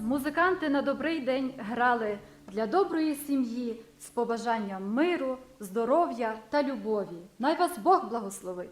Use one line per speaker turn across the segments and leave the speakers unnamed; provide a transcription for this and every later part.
музиканти на добрий день грали для доброї сім'ї з побажанням миру, здоров'я та любові. Най вас Бог благословить.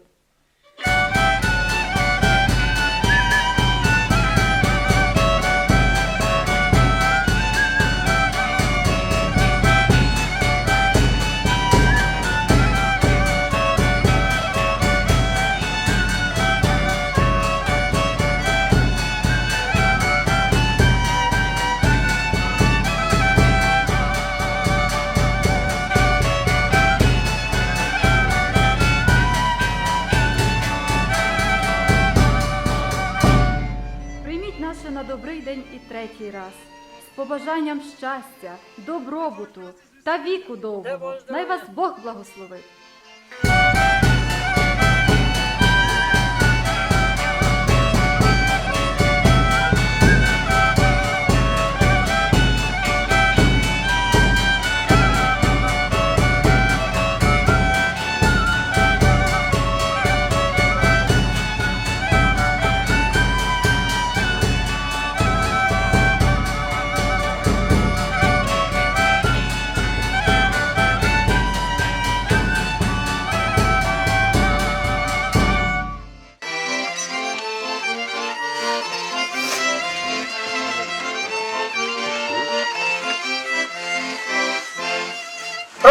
Третій раз. З побажанням щастя, добробуту та віку довгого. Най вас Бог благословить.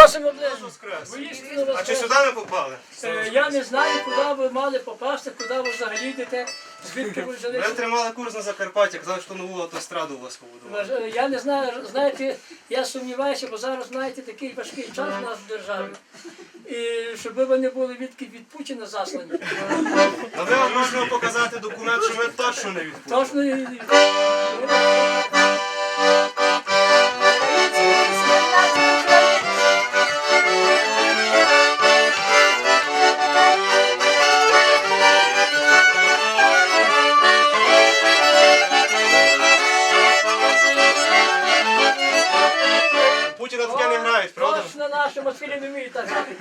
Просимо ближу.
А чи сюди ми попали?
Е, Я не знаю, куди ви мали попасти, куди ви взагалі йдете, звідки ви
Ми
взялися.
тримали курс на Закарпатті, казали, що нову автостраду у вас побудували.
Е, Я не знаю, знаєте, я сумніваюся, бо зараз, знаєте, такий важкий час у нас в державі. І щоб ви не були відки від Путіна заслані.
А ми вам можемо показати документ, що ми точно не відпустимо.
Точно і-
Путіна Путіна таке не грають, правда?
Точно наші москалі не вміють так грати.